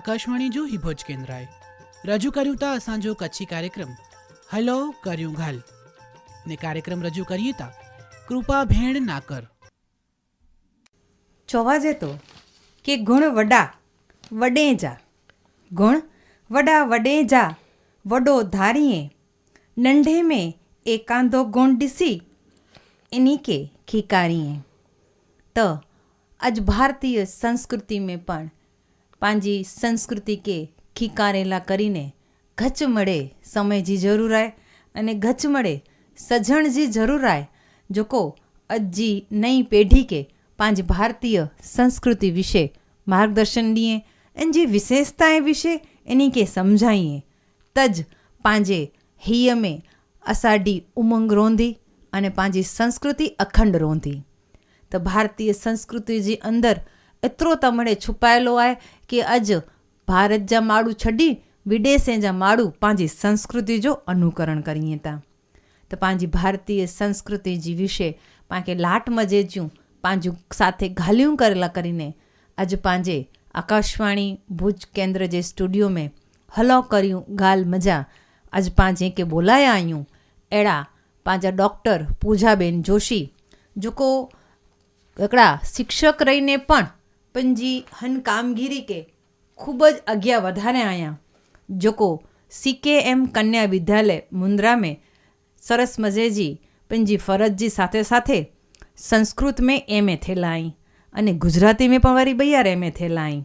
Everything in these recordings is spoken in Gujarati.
આકાશવાણી જો હિભોજ કેન્દ્રાએ રજૂ કર્યું તા અસાંજો કચ્છી કાર્યક્રમ હલો કર્યું ઘાલ ને કાર્યક્રમ રજૂ કરીએ તા. કૃપા ભેણ નાકર જોવા જતો કે ગુણ વડા વડે જા. ગુણ વડા વડે જા. વડો ધારીએ. નંઢે મેં એકાંધો ગુણ ડિસી. એની કે ખીકારીએ. તો આજ ભારતીય સંસ્કૃતિ મેં પણ પાંજી સંસ્કૃતિ કે ખીકારેલા કરીને ગચ મળે, સમયજી જરૂર આય. અને ગચ મળે સજણજી જરૂરાય જોકો, અજ્જી નઈ પેઢી કે પાંચ ભારતીય સંસ્કૃતિ વિશે માર્ગદર્શન દીએ એન જે વિશેષતાએ વિશે એની કે સમજાઈએ. તજ પાંજે હિયમે અસાડી ઉમંગ રોંધી અને પાંજી સંસ્કૃતિ અખંડ રોંધી. તો ભારતીય સંસ્કૃતિ જે અંદર એતરો તમણે છુપાયેલો आहे કે અજ ભારત જા માળું છડી, વિદેશે જા માળું પાંજી સંસ્કૃતિ જો અનુકરણ કરીએ તા. त पंहिंजी भारतीय संस्कृति जी विषय पाण लाट मजे जूं पंहिंजूं साथे ॻाल्हियूं करेला કરીને अॼु पंहिंजे आकाशवाणी भुज केंद्र जे स्टूडियो में हलो करियूं ॻाल्हि मज़ा अॼु पाण जंहिंखे ॿोलाया आहियूं अहिड़ा पंहिंजा डॉक्टर पूजाबेन जोशी जेको हिकिड़ा शिक्षक रहीने પણ पंहिंजी हन कामगिरी खे ખૂબ જ અગિયાર વધારે આયા जेको सी के एम कन्या विद्यालय मुंद्रा में સરસ મજેજી पंहिंजी फ़रज जी સાથે સાથે સંસ્કૃત में એમ એ थियल आई અને ગુજરાતી में પણ વરી ॿीहर एम ए थियल आई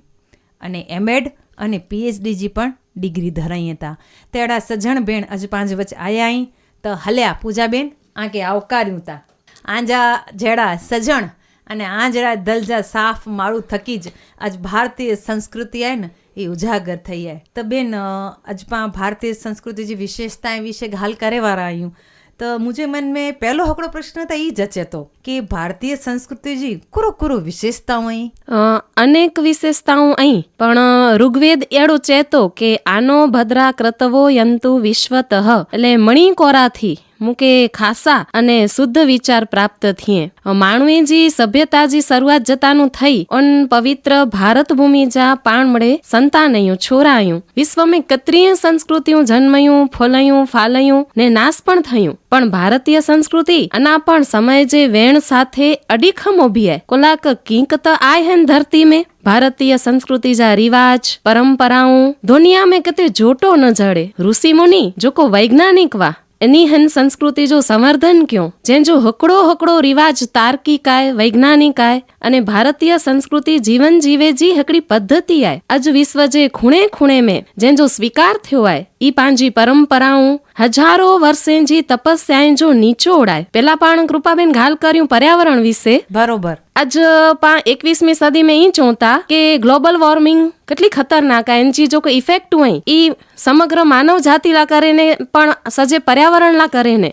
અને એમએડ અને પીએચડીજી પણ ડિગ્રી ધરાઈ હતા. તેડા સજણ બેન અજ પાંચ વચ આયા આઈ તો હલ્યા પૂજાબેન આ કે આવકાર્યું તા. આંજા જેડા સજણ અને આંજડા દલજા સાફ મારું થકી જ આજ ભારતીય સંસ્કૃતિ આય ને એ ઉજાગર થઈ જાય તો બેન અજપા ભારતીય સંસ્કૃતિ જે વિશેષતા વિશે ગાલ કરેવારા આવ્યું તો મુજે મન મેં પહેલો હકડો પ્રશ્ન તો એ જ હતો કે ભારતીય સંસ્કૃતિજી કુરો કુરો વિશેષતાઓ અહીં અનેક વિશેષતાઓ અહીં પણ ઋગ્વેદ એડો ચેતો કે આનો ભદ્રા ક્રતવો યંતુ વિશ્વતઃ એટલે મણિકોરાથી મૂકે ખાસા અને શુદ્ધ વિચાર પ્રાપ્ત થઈએ માણવેજી સભ્યતાજી શરૂઆત જતાનું થઈ. ઓન પવિત્ર ભારત ભૂમિ જા પાણમળે સંતાનયું છોરાયું. વિશ્વમાં કત્રીય સંસ્કૃતિયું જન્મયું, ફોલયું, ફાલયું ને નાશ પણ થયું. પણ ભારતીય સંસ્કૃતિ અના પણ સમય જે વેણ સાથે અડીખમ ઊભી કોલાક કિંક તો આય હેન ધરતી મેં ભારતીય સંસ્કૃતિ જા રિવાજ પરંપરાઓ દુનિયા મેં કતે જોટો ન જડે. ઋષિ મુનિ જોકો વૈજ્ઞાનિક વા એની સંસ્કૃતિ જો સંવર્ધન ક્યું? જેંજો હકડો હકડો રિવાજ તાર્કિકાય, વૈજ્ઞાનિકાય અને ભારતીય સંસ્કૃતિ જીવન જીવે જી હકડી પદ્ધતિ આય. અજ વિશ્વ જે ખૂણે ખૂણે મેં જેંજો સ્વીકાર થયો આય, ઈ પાંજી પરંપરાઓ હજારો વર્ષેજી તપસ્યાએ જો નીચોડાય પેલા પણ કૃપાબેન ઘાલ કર્યું પર્યાવરણ વિશે? બરોબર. આજ પા એકવીસમી સદી મેં ઈ જોતા કે ગ્લોબલ વોર્મિંગ કેટલી ખતરનાક આ એનજી જો કોઈ ઇફેક્ટ હોય એ સમગ્ર માનવ જાતિલા કરીને પણ સજે પર્યાવરણલા કરીને.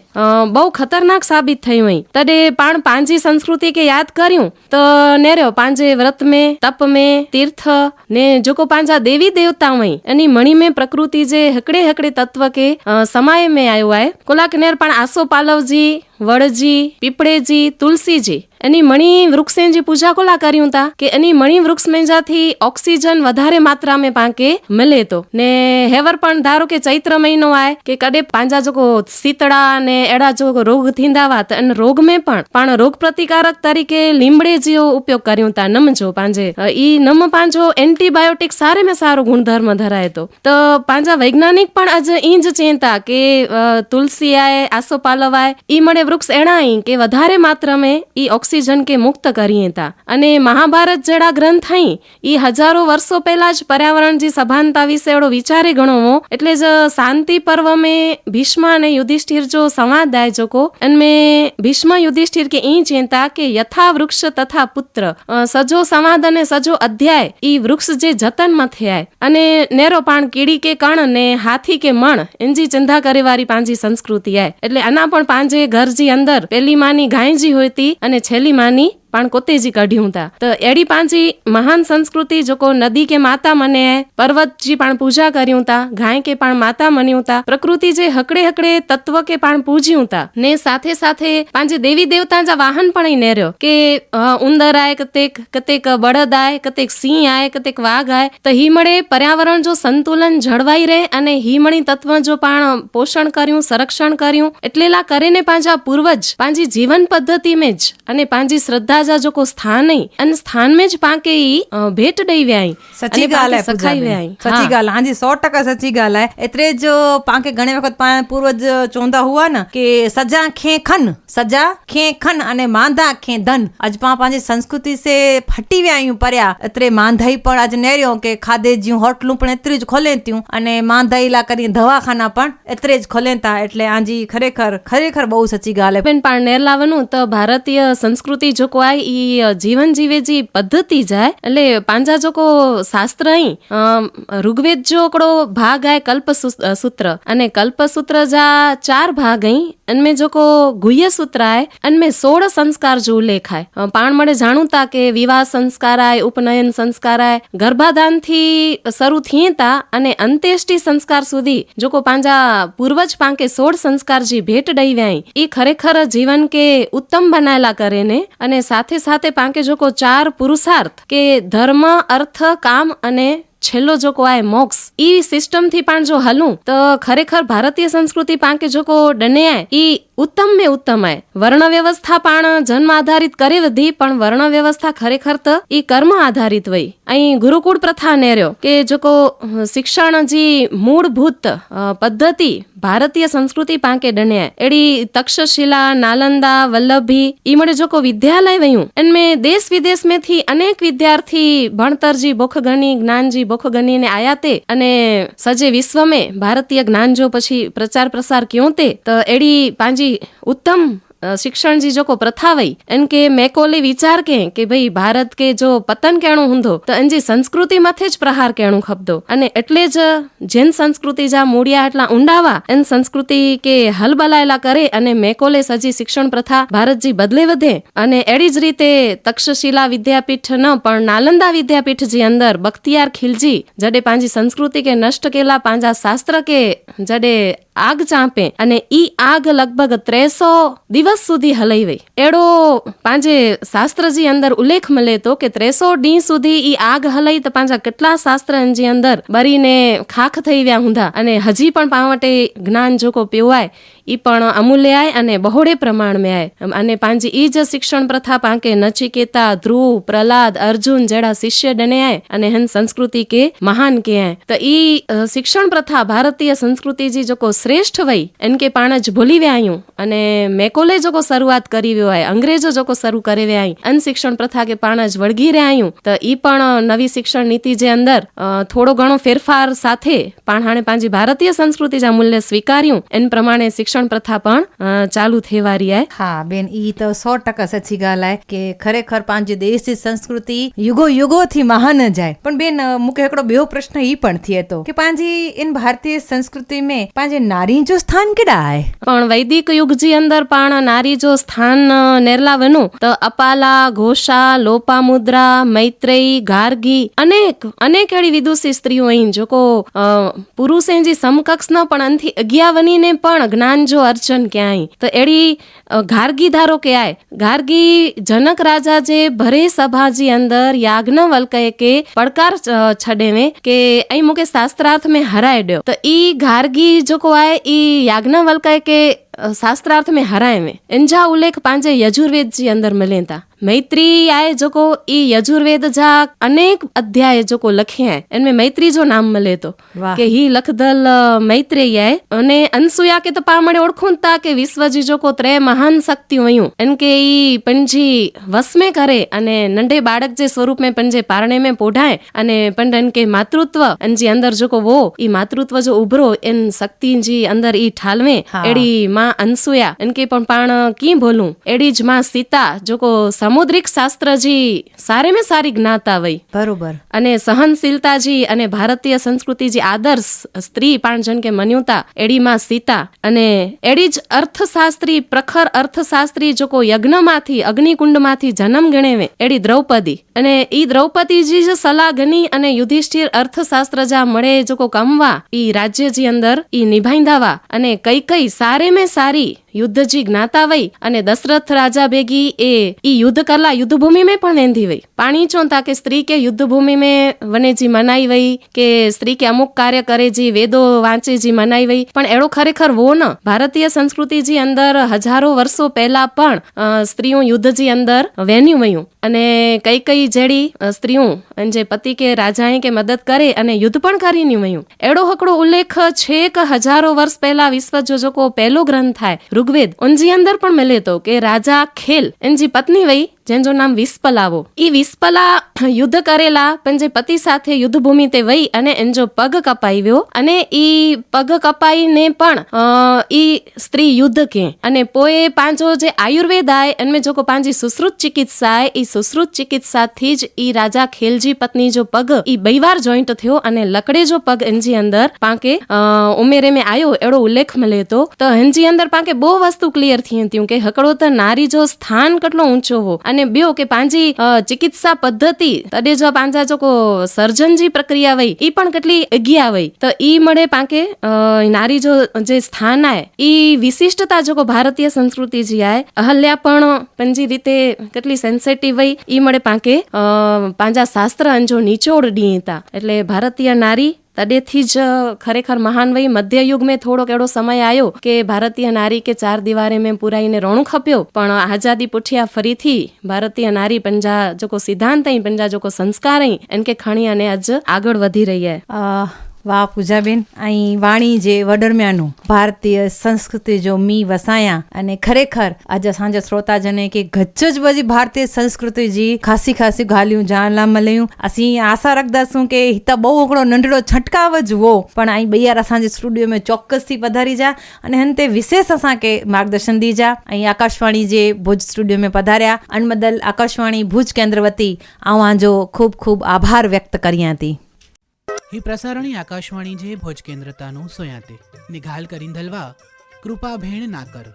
બહુ ખતરનાક સાબિત થયું હોય. તડે પણ પાંજી સંસ્કૃતિ કે યાદ કર્યું તો ને રહ્યો પાંજે વ્રત મે તપ મે તીર્થ ને જો કો પાંજા દેવી દેવતા હોય એની મણી મે પ્રકૃતિ જે હકડે હકડે તત્વ કે સમા એમાં આવ્યો હોય કોલા કિનેર પણ આસો પાલવજી વડજી, પીપળેજી, તુલસીજી. એની મણી વૃક્ષેન જે પૂજા કોલા કર્યું તા કે એની મણી વૃક્ષ મેંજાથી ઓક્સિજન વધારે માત્રા માં પાંકે મળે તો? ને હેવર પણ ધારો કે ચૈત્ર મહિનો આય, કે કડે પાંજા જોકો શીતળા ને એડા જોકો રોગ થીંદા વાત અને રોગ મેં પણ પણ રોગ પ્રતિકારક તરીકે લીમડે જેવો ઉપયોગ કર્યું તા નમજો પાંજે. ઈ નમ પાંજો એન્ટીબાયોટિક સારે મેં સારો ગુણધર્મ ધરાય તો. તો પાંજા વૈજ્ઞાનિક પણ આજ ઈ જ ચેતા કે તુલસી આય, આસો પાલવ આય, ઈ મળે વૃક્ષ એણાઈ કે વધારે માત્ર મેં ઈ ઓક્સિજન કે મુક્ત કરીએ તા. અને મહાભારત જેડા ગ્રંથ હઈ, ઈ હજારો વર્ષો પહેલા જ પર્યાવરણ જે સભાનતા વિશે એવડો વિચારે ગણવો, એટલે જ શાંતિ પર્વ મેં ભીષ્મ અને યુધિષ્ઠિર જો સંવાદ દાય જોકો અને મેં ભીષ્મ, યુધિષ્ઠિર કે ઈ ચેતા કે યથા વૃક્ષ તથા પુત્ર સજો સંવાદ અને સજો અધ્યાય ઈ વૃક્ષ જે જતનમાં થયા અને નેરો પાણ કીડી કે કણ ને હાથી કે મણ, એનજી ચિંતા કરીવારી પાંજી સંસ્કૃતિ આય. એટલે આના પણ પાંજે ઘર જી અંદર પેલી માની ગાયજી હોતી અને છેલ્લી માની પણ કોતેજી કઢ્યું તા. તો એડી પાંચી મહાન સંસ્કૃતિ જોકો નદી કે માતા મને, પર્વતજી પણ પૂજા કર્યું તા, ગાય કે પણ માતા મન્યું તા, પ્રકૃતિ જે હકડે હકડે તત્વ કે પણ પૂજ્યું તા. ને સાથે સાથે પાંચે દેવી દેવતા જા વાહન પણ નેર્યો કે ઉંદર આય કતેક કતેક બળદ આય, કતેક સિંહ આય, કતેક વાઘ આય. તો હી મળે પર્યાવરણ જો સંતુલન જળવાઈ રહે અને હિમણી તત્વ જો પણ પોષણ કર્યું, સંરક્ષણ કર્યું, એટલેલા કરીને પાંજા પૂર્વજ, પાંજી જીવન પદ્ધતિ में જ અને પાંજી શ્રદ્ધા જા જો કો સ્થાન ઈ અને સ્થાન में જ પાંકે ઈ અ, ભેટ દઈ વ્યાઈ સચી અને ॻाल्हि પાંકે आहे સખાઈ पूजा व्याई में। सची ॻाल्हि आहे हांजी सौ टका सची ॻाल्हि आहे एतिरे जो पाण खे घणे वक़्तु पाण पूर्वज चवंदा हुआ न की सजा खे खन सजा खे खन अने मांधा खे धन अॼु पाण पंहिंजी संस्कृति से हटी विया आहियूं परियां एतिरे मांधाई પણ આજે નેર્યો કે ખાધે જ્યું હોટલું પણ એતરી જ ખોલે ત્યું અને માંધાઈ લા કરી દવાખાના પણ એતરે જ ખોલે તા એટલે આજી ખરેખર ખરેખર બહુ સચી ॻाल्हि आहे બેન પણ નેરલાવાનું તો ભારતીય સંસ્કૃતિ જો કો આય એ જીવન જીવે જે પદ્ધતિ જાય, એટલે પાંજા જોકો શાસ્ત્ર અહીં ઋગ્વેદ જોકડો ભાગ આય કલ્પ સૂત્ર. અને કલ્પ સૂત્ર જા ચાર ભાગ અહીં, અને મેં જોકો ગુહ્ય સૂત્ર આય અનમે સોળ સંસ્કાર જો ઉલ્લેખ આય. પાણ મળે જાણુતા કે વિવાહ સંસ્કાર આય, ઉપનયન સંસ્કાર આય ગર્ભાધાનથી શરૂ થઈએ તા અને અંત્યેષ્ટિ સંસ્કાર સુધી, જોકો પાંજા પૂર્વજ પાંકે સોળ સંસ્કાર જે ભેટ દઈ વ્યાય એ ખરેખર જીવન કે ઉત્તમ બનાયેલા કરે ને, અને સાથે સાથે પાંકે જોકો ચાર પુરુષાર્થ કે ધર્મ, અર્થ, કામ અને છેલ્લો જો કો આય મોક્ષ. ઈ સિસ્ટમથી પણ જો હલું, તો ખરેખર ભારતીય સંસ્કૃતિ પાંકે જોકો ડનેય ઈ ઉત્તમ મે ઉત્તમ આય. વર્ણ વ્યવસ્થા પણ જન્મ આધારિત કરે વધી, પણ વર્ણ વ્યવસ્થા ખરેખર તો ઈ કર્મ આધારિત વઈ. અહીં ગુરુકુળ પ્રથા નેર્યો કે જોકો શિક્ષણ જી મૂળભૂત પદ્ધતિ ભારતીય સંસ્કૃતિ પાંકે ડન્યા એડી તક્ષશિલા, નાલંદા, વલ્લભી, ઈ મળે જો કો વિદ્યાલય વયું. એનમે દેશ વિદેશ में થી અનેક વિદ્યાર્થી ભણતરજી બોખગણી, જ્ઞાનજી બોખગણી ને આયા તે. અને સજે વિશ્વ में ભારતીય જ્ઞાન જો પછી પ્રચાર પ્રસાર ક્યો તે? તો એડી પાંજી ઉત્તમ અ, શિક્ષણ જી જો કો પ્રથા વઈ. એન કે મેકોલે વિચાર કે કે ભાઈ ભારત કે જો પતન કેણું હૂંદો તો એનજી સંસ્કૃતિ માથે જ પ્રહાર કેણું ખપદો. અને એટલે જ જેન સંસ્કૃતિ જા મૂળિયા એટલા ઊંડાવા એન સંસ્કૃતિ કે હલબલાયેલા કરે અને મેકોલે સજી શિક્ષણ પ્રથા ભારતજી બદલે વધે. અને એડી જ રીતે તક્ષશિલા વિદ્યાપીઠ ન પણ નાલંદા વિદ્યાપીઠ જી અંદર બખ્તિયાર ખિલજી જડે પાંજી સંસ્કૃતિ કે નષ્ટ કેલા પાંજા શાસ્ત્ર કે જડે આગ ચાંપે. અને ઈ આગ લગભગ ત્રેસો દિવસ સુધી હલઈ વઈ એડો પાંજે શાસ્ત્રજી અંદર ઉલ્લેખ મળે તો કે ત્રેસો ડી સુધી ઈ આગ હલઈ તો પાંજા કેટલા શાસ્ત્ર એનજી અંદર બરીને ખાખ થઈ વ્યા હુંધા અને હજી પણ પાવટે જ્ઞાન જોકો પીવાય ઈ પણ અમૂલ્ય આય અને બહોળે પ્રમાણ આય. અને પાંજી ઈ જ શિક્ષણ પ્રથા પાંકે નચિકેતા, ધ્રુવ, પ્રહલાદ, અર્જુન જેડા શિષ્ય ડને અને હન સંસ્કૃતિ કે મહાન કે તો ઈ શિક્ષણ પ્રથા ભારતીય સંસ્કૃતિ જી જોકો શ્રેષ્ઠ વઈ, એન કે પાણ જ ભૂલી વ્યાયું. અને મેકોલે જોકો શરૂઆત કરી આય, અંગ્રેજો જોકો શરૂ કરી વ્યાય અન શિક્ષણ પ્રથા કે પાણ જ વળગી રહ્યાયું તો ઈ પણ નવી શિક્ષણ નીતિ જે અંદર થોડો ઘણો ફેરફાર સાથે પણ હાણે પાંજી ભારતીય સંસ્કૃતિ જા મૂલ્ય સ્વીકાર્યું. એન પ્રમાણે શિક્ષણ શિક્ષણ પ્રથા પણ ચાલू થવા રહ્યા હા. બેન ઈ તો સો ટકા સચી ગાલાય કે ખરેખર પાંજો દેશની સંસ્કૃતિ યુગો યુગો થી મહાન જાય પણ બેન મુકે એકડો બેહો પ્રશ્ન ઈ પણ થયે તો કે પાંજી इन ભારતીય સંસ્કૃતિ મે પાંજે નારી જો સ્થાન કેડા આય પણ વૈદિક યુગ જી અંદર પણ નારી જો સ્થાન નેરલા વનું તો અપાલા ઘોષા લોપા મુદ્રા મૈત્રેયી ગાર્ગી અનેક અનેક એડી વિદુષી સ્ત્રીઓ અહીં જોકો પુરુષે જે સમકક્ષ ન પણ અંથી અગિયાવની ને પણ જ્ઞાન જો અર્ચન ક્યાંય? તો એડી ગાર્ગી ધારો કે આય. ગાર્ગી જનક રાજા જે ભરે સભાજી અંદર યાજ્ઞવલ્કએ કે પડકાર છડેવે કે અહીં મુકે શાસ્ત્રાર્થ મેં હરાય ડ્યો. તો ઈ ગાર્ગી જોકો આય, ઈ યાજ્ઞવલ્કએ કે શાસ્ત્રાર્થ મેં હરાય મેં ઇનજા ઉલ્લેખ પાંજે યજુર્વેદ જી અંદર મિલેતા. મૈત્રી આए જોको ई यजुर्वेद जा अनेक अध्याय जोको લખે હે એનમે મૈત્રી જો નામ મળે તો કે હી લખદલ મૈત્રેય આए અને અનસુયા કે તો પામણે ઓળખુંતા કે વિશ્વજી જોકો ત્રે મહાન શક્તિ હોયું એન કે ઈ પંજી વસમે કરે અને નંડે બાળક જે સ્વરૂપ મે પંજે પારણે મે પોઢાય અને પંડન કે માતૃત્વ અનજી અંદર જોકો વો ઈ માતૃત્વ જો ઉભરો એન શક્તિ જી અંદર ઈ ઠાલવે. એડી માં અનસુયા. ઇનકે પણ પાણ કી બોલું એડીજમાં સીતા જોકો સામુદ્રિક શાસ્ત્રજી સારે મેં સારી જ્ઞાતા વઈ. બરોબર. અને સહનશીલતાજી અને ભારતીય સંસ્કૃતિ જે આદર્શ સ્ત્રી પાણ જન કે મન્યુતા એડી માં સીતા. અને એડી જ અર્થશાસ્ત્રી પ્રખર અર્થશાસ્ત્રી જોકો યજ્ઞમાંથી અગ્નિકુંડમાંથી જન્મ ગણેવે. એડી દ્રૌપદી. અને ઈ દ્રૌપદીજી જ સલાહ ગની અને યુધિષ્ઠિર અર્થશાસ્ત્ર જા મળે જોકો કમવા. ઈ રાજ્યજી અંદર ઈ નિભાઈંદાવા અને કઈ કઈ સારે મેં સારી. યુદ્ધજી જ્ઞાતા વઈ અને દશરથ રાજા ભેગી એ ઈ યુદ્ધ કલા યુદ્ધ ભૂમિ में પણ વેંધી વઈ. પાણી ચો તાકે સ્ત્રી કે યુદ્ધ ભૂમિ में વનેજી મનાઈ વઈ કે સ્ત્રી કે અમુક કાર્ય કરે જી વેદો વાંચે જી મનાઈ વઈ. પણ એડો ખરેખર વો ન. ભારતીય સંસ્કૃતિજી અંદર હજારો વર્ષો પહેલા પણ સ્ત્રીઓ યુદ્ધજી અંદર વેન્યું વયું. અને કઈ કઈ જેડી સ્ત્રીઓ અને જે પતિ કે રાજાએ કે મદદ કરે અને યુદ્ધ પણ કરીને વયું. એડો હકડો ઉલ્લેખ છે કે હજારો વર્ષ પહેલા વિશ્વ જોજકો પહેલો ગ્રંથ થાય ઋગ્વેદ. ઉંજી અંદર પણ મળે તો કે રાજા ખેલ એનજી પત્ની વઈ જેનું નામ વિસ્પલાવો. એ વિસ્પલા યુદ્ધ કરેલા, પણ જે પતિ સાથે યુદ્ધ ભૂમિ તે વહી અને એનો પગ કપાઈ વ્યો અને ઈ પગ કપાઈને પણ ઈ સ્ત્રી યુદ્ધ કે. અને પોએ પાંજો જે આયુર્વેદ આય, એનમે જો કો પાંજી સુશ્રુત ચિકિત્સા એ સુશ્રુત ચિકિત્સાથી જ ઈ રાજા ખેલજી પત્ની જો પગ, ઈ બૈવાર જોઈન્ટ થયો અને લકડે જો પગ એનજી અંદર પાંકે ઉમેરે में આવ્યો એડો ઉલ્લેખ મળે તો તો હેનજી અંદર પાંકે બહુ વસ્તુ ક્લિયર થઈ હતી કે હકડો તો નારી જો સ્થાન કેટલો ઊંચો હો. અને બ્યો કે પાંજી ચિકિત્સા પદ્ધતિ, તડે જો પાંજા જો સર્જન જી પ્રક્રિયા વઈ, ઈ પણ કેટલી અગિયા વઈ. તો ઈ મળે પાંકે નારી જો, જે સ્થાન આય, ઈ વિશિષ્ટતા જો કો ભારતીય સંસ્કૃતિ જી આય અહલ્યા પણ પંજી રીતે કેટલી સેન્સેટિવ વઈ, ઈ મળે પાંકે પાંજા શાસ્ત્ર અંજો નીચોડ ડીતા. એટલે ભારતીય નારી તડેથી જ ખરેખર મહાન વય મધ્યયુગ મેં થોડોક એવો સમય આવ્યો કે ભારતીય નારી કે ચાર દિવારે મેં પુરાઈને રોણું ખપ્યો. પણ આઝાદી પૂઠિયા ફરીથી ભારતીય નારી પંજા જોકો સિદ્ધાંત પંજા જોકો સંસ્કાર એન કે ખણી અને આજ આગળ વધી રહી હે. વાહ, પૂજાબેન. અહીં વાણી જે વડરમ્યાનું ભારતીય સંસ્કૃતિ જો મી વસાયા અને ખરેખર આજે સાંજે શ્રોતાજને કે ગજ્જ બધી ભારતીય સંસ્કૃતિ જી ખાસી ખાસી ગાલ્યું જાણલામાં લયું અસી આશા રાખદાશું કે હિતા બહુ ઓકળો નંઢડો છટકાવ જ હો પણ અહીં બૈયારા સાંજે સ્ટુડિયોમાં ચોક્કસથી પધારી જા અને હંતે વિશેષ અસા કે માર્ગદર્શન દી જા. અહીં આકાશવાણી જે ભુજ સ્ટુડિયોમાં પધાર્યા. અન બદલ આકાશવાણી ભુજ કેન્દ્ર વતી આવાં જો ખૂબ ખૂબ આભાર વ્યક્ત કર્યા હતી ही प्रसारणी आकाशवाणी जे भोज केंद्र तानू सोयाते निघाल करीन धलवा कृपा भेण नाकर